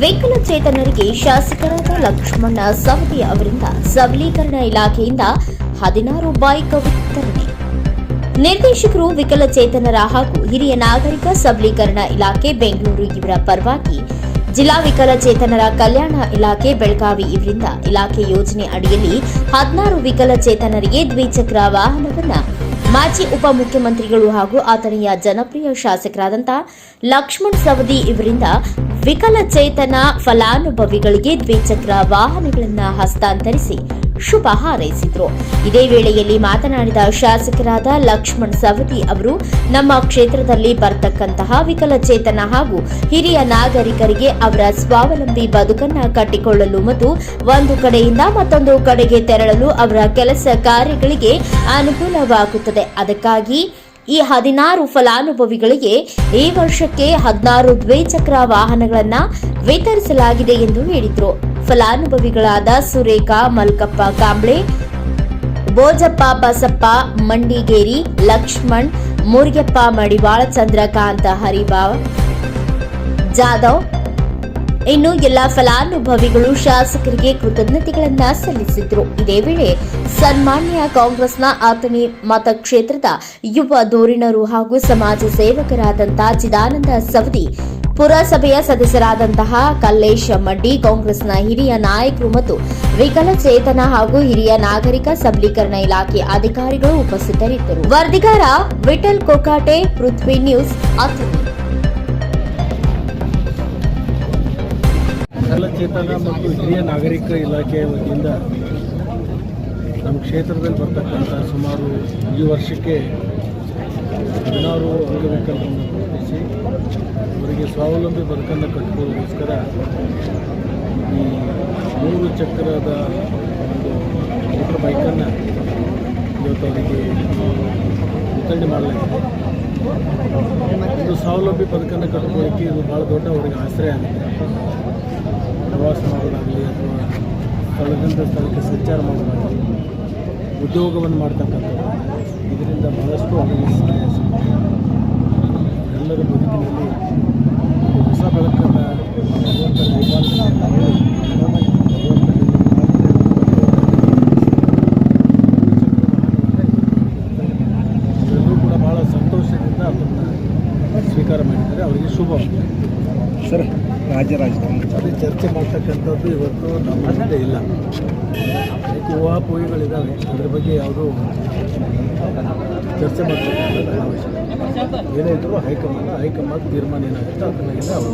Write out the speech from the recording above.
ವಿಕಲಚೇತನರಿಗೆ ಶಾಸಕರಾದ ಲಕ್ಷ್ಮಣ ಸವದಿ ಅವರಿಂದ ಸಬಲೀಕರಣ ಇಲಾಖೆಯಿಂದ ಹದಿನಾರು ಬೈಕ್ ವಿತರಣೆ. ನಿರ್ದೇಶಕರು ವಿಕಲಚೇತನರ ಹಾಗೂ ಹಿರಿಯ ನಾಗರಿಕ ಸಬಲೀಕರಣ ಇಲಾಖೆ ಬೆಂಗಳೂರು ಇವರ ಪರವಾಗಿ ಜಿಲ್ಲಾ ವಿಕಲಚೇತನರ ಕಲ್ಯಾಣ ಇಲಾಖೆ ಬೆಳಗಾವಿ ಇವರಿಂದ ಇಲಾಖೆ ಯೋಜನೆ ಅಡಿಯಲ್ಲಿ ಹದಿನಾರು ವಿಕಲಚೇತನರಿಗೆ ದ್ವಿಚಕ್ರ ವಾಹನವನ್ನ ಮಾಜಿ ಉಪಮುಖ್ಯಮಂತ್ರಿಗಳು ಹಾಗೂ ಆತನೆಯ ಜನಪ್ರಿಯ ಶಾಸಕರಾದಂತಹ ಲಕ್ಷ್ಮಣ್ ಸವದಿ ಇವರಿಂದ ವಿಕಲಚೇತನ ಫಲಾನುಭವಿಗಳಿಗೆ ದ್ವಿಚಕ್ರ ವಾಹನಗಳನ್ನು ಹಸ್ತಾಂತರಿಸಿ ಶುಭ ಹಾರೈಸಿದ್ರು. ಇದೇ ವೇಳೆಯಲ್ಲಿ ಮಾತನಾಡಿದ ಶಾಸಕರಾದ ಲಕ್ಷ್ಮಣ್ ಸವದಿ ಅವರು, ನಮ್ಮ ಕ್ಷೇತ್ರದಲ್ಲಿ ಬರ್ತಕ್ಕಂತಹ ವಿಕಲಚೇತನ ಹಾಗೂ ಹಿರಿಯ ನಾಗರಿಕರಿಗೆ ಅವರ ಸ್ವಾವಲಂಬಿ ಬದುಕನ್ನ ಕಟ್ಟಿಕೊಳ್ಳಲು ಮತ್ತು ಒಂದು ಕಡೆಯಿಂದ ಮತ್ತೊಂದು ಕಡೆಗೆ ತೆರಳಲು ಅವರ ಕೆಲಸ ಕಾರ್ಯಗಳಿಗೆ ಅನುಕೂಲವಾಗುತ್ತದೆ. ಅದಕ್ಕಾಗಿ ಈ ಹದಿನಾರು ಫಲಾನುಭವಿಗಳಿಗೆ ಈ ವರ್ಷಕ್ಕೆ ಹದಿನಾರು ದ್ವಿಚಕ್ರ ವಾಹನಗಳನ್ನ ವಿತರಿಸಲಾಗಿದೆ ಎಂದು ಹೇಳಿದರು. ಫಲಾನುಭವಿಗಳಾದ ಸುರೇಖಾ, ಮಲ್ಕಪ್ಪ ಕಾಂಬ್ಳೆ ಬೋಜಪ್ಪ ಬಸಪ್ಪ, ಮಂಡಿಗೇರಿ, ಲಕ್ಷ್ಮಣ್ ಮುರಿಯಪ್ಪ ಮಡಿವಾಳ, ಚಂದ್ರಕಾಂತ ಹರಿಬಾವ್ ಜಾಧವ್. ಇನ್ನು ಎಲ್ಲ ಫಲಾನುಭವಿಗಳು ಶಾಸಕರಿಗೆ ಕೃತಜ್ಞತೆಗಳನ್ನ ಸಲ್ಲಿಸಿದ್ರು. ಇದೇ ವೇಳೆ ಸನ್ಮಾನ್ಯ ಕಾಂಗ್ರೆಸ್ನ ಆತನಿ ಮತಕ್ಷೇತ್ರದ ಯುವ ಧೋರಣರು ಹಾಗೂ ಸಮಾಜ ಸೇವಕರಾದಂತಹ ಚಿದಾನಂದ ಸವದಿ ಪುರಸಭೆಯ ಸದಸ್ಯರಾದಂತಹ ಕಲ್ಲೇಶ್ ಮಡ್ಡಿ, ಕಾಂಗ್ರೆಸ್ನ ಹಿರಿಯ ನಾಯಕರು ಮತ್ತು ವಿಕಲಚೇತನ ಹಾಗೂ ಹಿರಿಯ ನಾಗರಿಕ ಸಬಲೀಕರಣ ಇಲಾಖೆ ಅಧಿಕಾರಿಗಳು ಉಪಸ್ಥಿತರಿದ್ದರು. ವರದಿಗಾರ ವಿಠಲ್ ಕೊಕಾಟೆ ಪೃಥ್ವಿ ನ್ಯೂಸ್ ವಿಕಲಚೇತನ ಮತ್ತು ಹಿರಿಯ ನಾಗರಿಕ ಇಲಾಖೆಯ ವತಿಯಿಂದ ನಮ್ಮ ಕ್ಷೇತ್ರದಲ್ಲಿ ಬರ್ತಕ್ಕಂಥ ಸುಮಾರು ಈ ವರ್ಷಕ್ಕೆ ಹದಿನಾರು ಅಂಗವಿಕಲರನ್ನು ಗುರುತಿಸಿ ಅವರಿಗೆ ಸ್ವಾವಲಂಬಿ ಬದುಕನ್ನು ಕಟ್ಟಿಕೊಳ್ಳೋದಕ್ಕೋಸ್ಕರ ಈ ಮೂರು ಚಕ್ರದ ಒಂದು ಮೋಟರ್ ಬೈಕನ್ನು ಇವತ್ತು ಅವರಿಗೆ ವಿತರಣೆ ಮಾಡಲಾಗಿದೆ. ಇದು ಸ್ವಾವಲಂಬಿ ಬದುಕನ್ನು ಕಟ್ಕೊಳ್ಳೋಕ್ಕೆ ಇದು ಭಾಳ ದೊಡ್ಡ ಅವರಿಗೆ ಆಶ್ರಯ ಆಗಿದೆ ಪ್ರವಾಸ ಮಾಡೋದಾಗಲಿ ಅಥವಾ ಸ್ಥಳದಿಂದ ಸ್ಥಳಕ್ಕೆ ಸಂಚಾರ ಮಾಡೋದಾಗಲಿ, ಉದ್ಯೋಗವನ್ನು ಮಾಡ್ತಕ್ಕಂಥದ್ದು ಇದರಿಂದ ಬಹಳಷ್ಟು ಸಹಾಯ ಸಿಗುತ್ತೆ ಎಲ್ಲರ ಬದುಕಿನಲ್ಲಿ ಹೊಸ ಬೆಳಕನ್ನು ಭಗವಂತನ ಹೇಳಿ ಎಲ್ಲರೂ ಕೂಡ ಬಹಳ ಸಂತೋಷದಿಂದ ಅದನ್ನು ಸ್ವೀಕಾರ ಮಾಡಿದ್ದಾರೆ. ಅವರಿಗೆ ಶುಭವಾಗಿದೆ ಸರ್ ರಾಜ್ಯ ಚರ್ಚೆ ಮಾಡ್ತಕ್ಕಂಥದ್ದು ಇವತ್ತು ನಮ್ಮ ಇಲ್ಲ. ಅದಕ್ಕೆ ಊಹಾಪೋಹಿಗಳಿದ್ದಾವೆ ಅದ್ರ ಬಗ್ಗೆ ಯಾವುದು ಚರ್ಚೆ ಮಾಡ್ತಕ್ಕಂಥದ್ದು ಅವಶ್ಯಕ ಏನೇ ಇದ್ದರೂ ಹೈಕಮಾಂಡ್ ಹೈಕಮಾಂಡ್ ತೀರ್ಮಾನ ಏನಾಗುತ್ತೆ ಅದನ್ನ ಅವರು